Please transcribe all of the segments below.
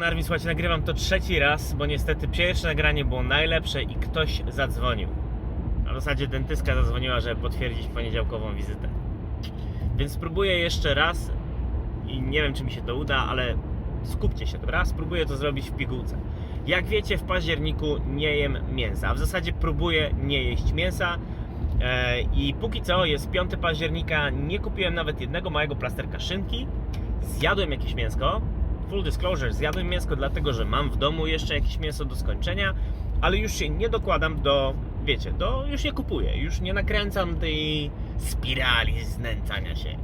Pan Armin, słuchajcie, nagrywam to trzeci raz, bo niestety pierwsze nagranie było najlepsze i ktoś zadzwonił. A w zasadzie dentystka zadzwoniła, żeby potwierdzić poniedziałkową wizytę. Więc spróbuję jeszcze raz i nie wiem, czy mi się to uda, ale skupcie się, dobra? Spróbuję to zrobić w pigułce. Jak wiecie, w październiku nie jem mięsa, a w zasadzie próbuję nie jeść mięsa. E, I póki co jest 5 października, nie kupiłem nawet jednego małego plasterka szynki. Zjadłem jakieś mięsko. Full disclosure, zjadłem mięsko dlatego, że mam w domu jeszcze jakieś mięso do skończenia, ale już się nie dokładam do, wiecie, do, już nie kupuję, już nie nakręcam tej spirali znęcania się.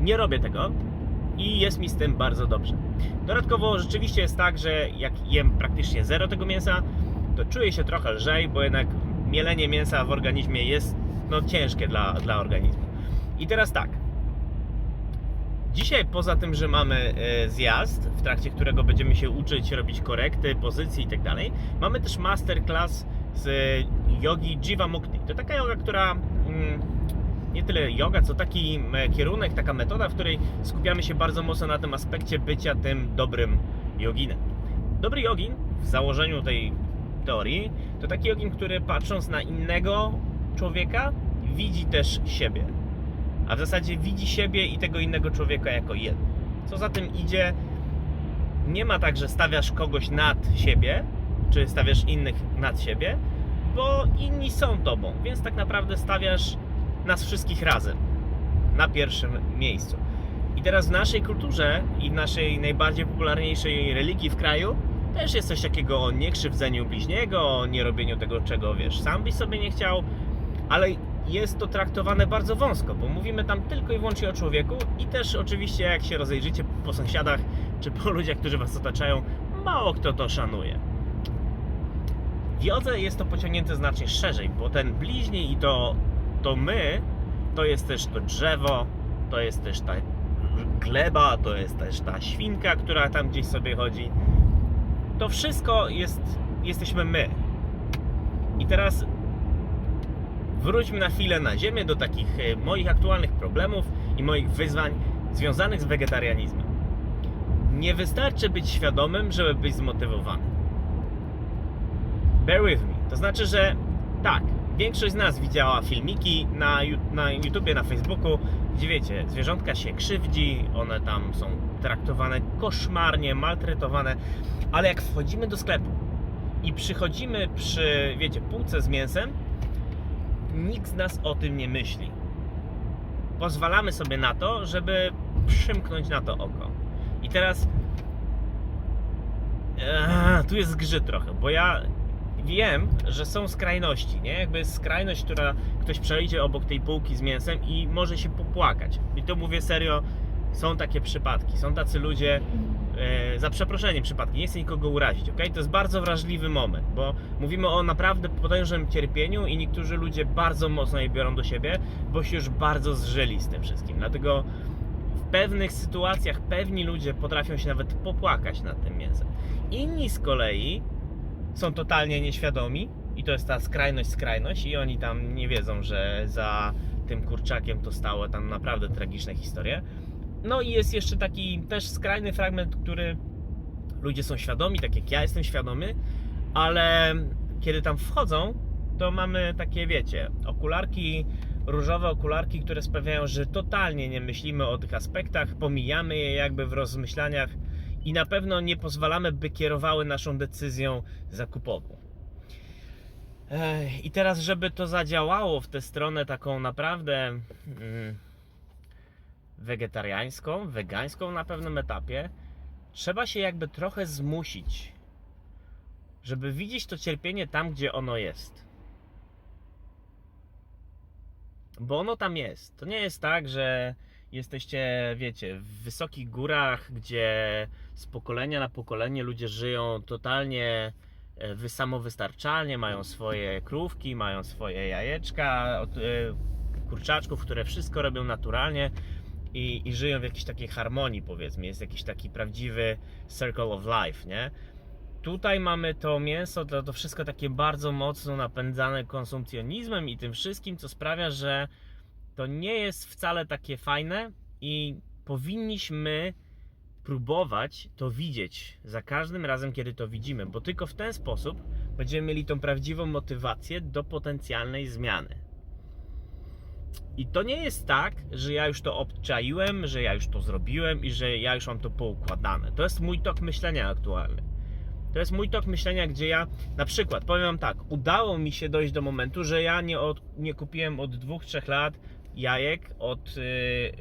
Nie robię tego i jest mi z tym bardzo dobrze. Dodatkowo rzeczywiście jest tak, że jak jem praktycznie zero tego mięsa, to czuję się trochę lżej, bo jednak mielenie mięsa w organizmie jest no, ciężkie dla, dla organizmu. I teraz tak. Dzisiaj poza tym, że mamy e, zjazd, w trakcie którego będziemy się uczyć robić korekty, pozycji i tak mamy też masterclass z jogi Jivamukti. To taka yoga, która mm, nie tyle yoga, co taki e, kierunek, taka metoda, w której skupiamy się bardzo mocno na tym aspekcie bycia tym dobrym joginem. Dobry jogin w założeniu tej teorii to taki jogin, który patrząc na innego człowieka widzi też siebie. A w zasadzie widzi siebie i tego innego człowieka jako jedno. Co za tym idzie, nie ma tak, że stawiasz kogoś nad siebie, czy stawiasz innych nad siebie, bo inni są tobą, więc tak naprawdę stawiasz nas wszystkich razem na pierwszym miejscu. I teraz w naszej kulturze i w naszej najbardziej popularniejszej religii w kraju też jest coś takiego o niekrzywdzeniu bliźniego, o nierobieniu tego, czego wiesz, sam byś sobie nie chciał, ale jest to traktowane bardzo wąsko, bo mówimy tam tylko i wyłącznie o człowieku i też oczywiście jak się rozejrzycie po sąsiadach czy po ludziach, którzy was otaczają, mało kto to szanuje. W jodze jest to pociągnięte znacznie szerzej, bo ten bliźni i to, to my, to jest też to drzewo, to jest też ta gleba, to jest też ta świnka, która tam gdzieś sobie chodzi. To wszystko jest, jesteśmy my. I teraz wróćmy na chwilę na ziemię do takich e, moich aktualnych problemów i moich wyzwań związanych z wegetarianizmem. Nie wystarczy być świadomym, żeby być zmotywowany. Bear with me. To znaczy, że tak, większość z nas widziała filmiki na, na YouTubie, na Facebooku, gdzie wiecie, zwierzątka się krzywdzi, one tam są traktowane koszmarnie, maltretowane, ale jak wchodzimy do sklepu i przychodzimy przy, wiecie, półce z mięsem, nikt z nas o tym nie myśli. Pozwalamy sobie na to, żeby przymknąć na to oko. I teraz Eee, tu jest zgrzyt trochę, bo ja wiem, że są skrajności, nie? Jakby jest skrajność, która ktoś przejdzie obok tej półki z mięsem i może się popłakać. I to mówię serio, są takie przypadki, są tacy ludzie, za przeproszeniem przypadki, nie chcę nikogo urazić, ok? To jest bardzo wrażliwy moment, bo mówimy o naprawdę potężnym cierpieniu i niektórzy ludzie bardzo mocno je biorą do siebie, bo się już bardzo zżyli z tym wszystkim. Dlatego w pewnych sytuacjach pewni ludzie potrafią się nawet popłakać nad tym mięsem. Inni z kolei są totalnie nieświadomi i to jest ta skrajność, skrajność i oni tam nie wiedzą, że za tym kurczakiem to stało tam naprawdę tragiczne historie. No i jest jeszcze taki też skrajny fragment, który ludzie są świadomi, tak jak ja jestem świadomy, ale kiedy tam wchodzą, to mamy takie, wiecie, okularki, różowe okularki, które sprawiają, że totalnie nie myślimy o tych aspektach, pomijamy je jakby w rozmyślaniach i na pewno nie pozwalamy, by kierowały naszą decyzją zakupową. I teraz, żeby to zadziałało w tę stronę taką naprawdę mm, wegetariańską, wegańską na pewnym etapie, trzeba się jakby trochę zmusić, żeby widzieć to cierpienie tam, gdzie ono jest. Bo ono tam jest. To nie jest tak, że jesteście, wiecie, w wysokich górach, gdzie z pokolenia na pokolenie ludzie żyją totalnie e, wy- samowystarczalnie, mają swoje krówki, mają swoje jajeczka, e, kurczaczków, które wszystko robią naturalnie i, i żyją w jakiejś takiej harmonii, powiedzmy. Jest jakiś taki prawdziwy circle of life, nie? Tutaj mamy to mięso, to, to wszystko takie bardzo mocno napędzane konsumpcjonizmem i tym wszystkim, co sprawia, że to nie jest wcale takie fajne i powinniśmy próbować to widzieć za każdym razem, kiedy to widzimy, bo tylko w ten sposób będziemy mieli tą prawdziwą motywację do potencjalnej zmiany. I to nie jest tak, że ja już to obczaiłem, że ja już to zrobiłem i że ja już mam to poukładane. To jest mój tok myślenia aktualny. To jest mój tok myślenia, gdzie ja na przykład powiem wam tak, udało mi się dojść do momentu, że ja nie, od, nie kupiłem od dwóch, trzech lat jajek od y,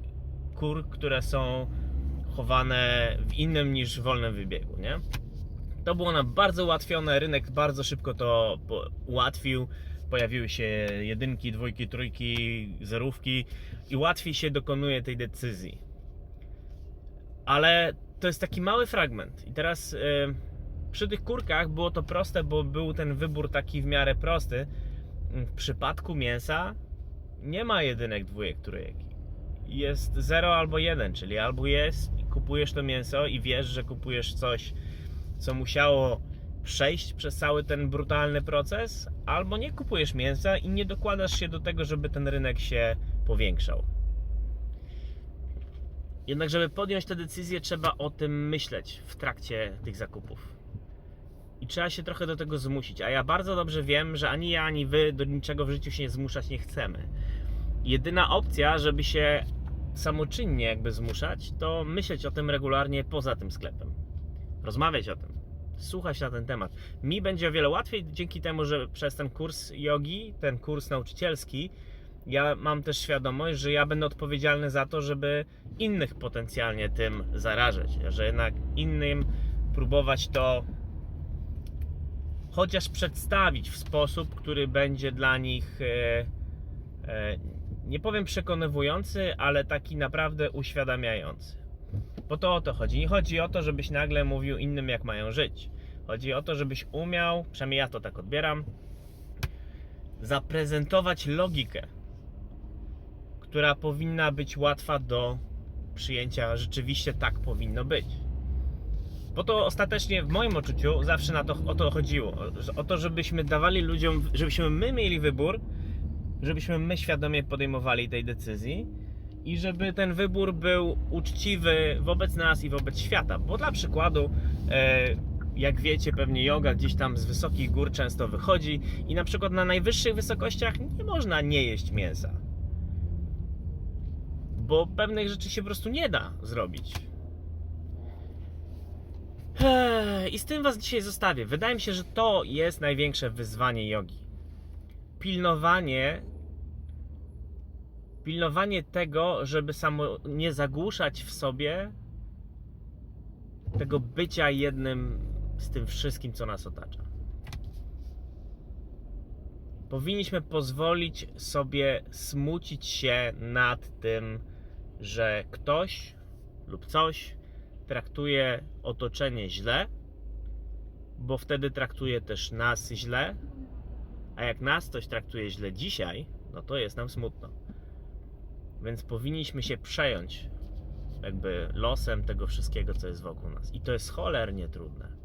kur, które są chowane w innym niż wolnym wybiegu, nie? To było nam bardzo ułatwione, rynek bardzo szybko to ułatwił. Pojawiły się jedynki, dwójki, trójki, zerówki i łatwiej się dokonuje tej decyzji. Ale to jest taki mały fragment. I teraz y, przy tych kurkach było to proste, bo był ten wybór taki w miarę prosty. W przypadku mięsa nie ma jedynek, dwójek, trójek. Jest 0 albo 1, czyli albo jest kupujesz to mięso i wiesz, że kupujesz coś, co musiało przejść przez cały ten brutalny proces, albo nie kupujesz mięsa i nie dokładasz się do tego, żeby ten rynek się powiększał. Jednak, żeby podjąć tę decyzję, trzeba o tym myśleć w trakcie tych zakupów. I trzeba się trochę do tego zmusić. A ja bardzo dobrze wiem, że ani ja, ani wy do niczego w życiu się zmuszać nie chcemy. Jedyna opcja, żeby się samoczynnie jakby zmuszać, to myśleć o tym regularnie poza tym sklepem. Rozmawiać o tym. Słuchać na ten temat. Mi będzie o wiele łatwiej dzięki temu, że przez ten kurs jogi, ten kurs nauczycielski, ja mam też świadomość, że ja będę odpowiedzialny za to, żeby innych potencjalnie tym zarażać, że jednak innym próbować to chociaż przedstawić w sposób, który będzie dla nich e, e, nie powiem przekonywujący, ale taki naprawdę uświadamiający. Bo to o to chodzi. Nie chodzi o to, żebyś nagle mówił innym, jak mają żyć. Chodzi o to, żebyś umiał, przynajmniej ja to tak odbieram, zaprezentować logikę, która powinna być łatwa do przyjęcia. Rzeczywiście tak powinno być. Bo to ostatecznie w moim odczuciu zawsze na to, o to chodziło. O to, żebyśmy dawali ludziom, żebyśmy my mieli wybór, żebyśmy my świadomie podejmowali tej decyzji i żeby ten wybór był uczciwy wobec nas i wobec świata. Bo dla przykładu, e, jak wiecie, pewnie yoga gdzieś tam z wysokich gór często wychodzi i na przykład na najwyższych wysokościach nie można nie jeść mięsa. Bo pewnych rzeczy się po prostu nie da zrobić. I z tym Was dzisiaj zostawię. Wydaje mi się, że to jest największe wyzwanie jogi. Pilnowanie pilnowanie tego, żeby samo nie zagłuszać w sobie tego bycia jednym z tym wszystkim, co nas otacza. Powinniśmy pozwolić sobie smucić się nad tym, że ktoś lub coś traktuje otoczenie źle, bo wtedy traktuje też nas źle, a jak nas ktoś traktuje źle dzisiaj, no to jest nam smutno. Więc powinniśmy się przejąć jakby losem tego wszystkiego, co jest wokół nas. I to jest cholernie trudne.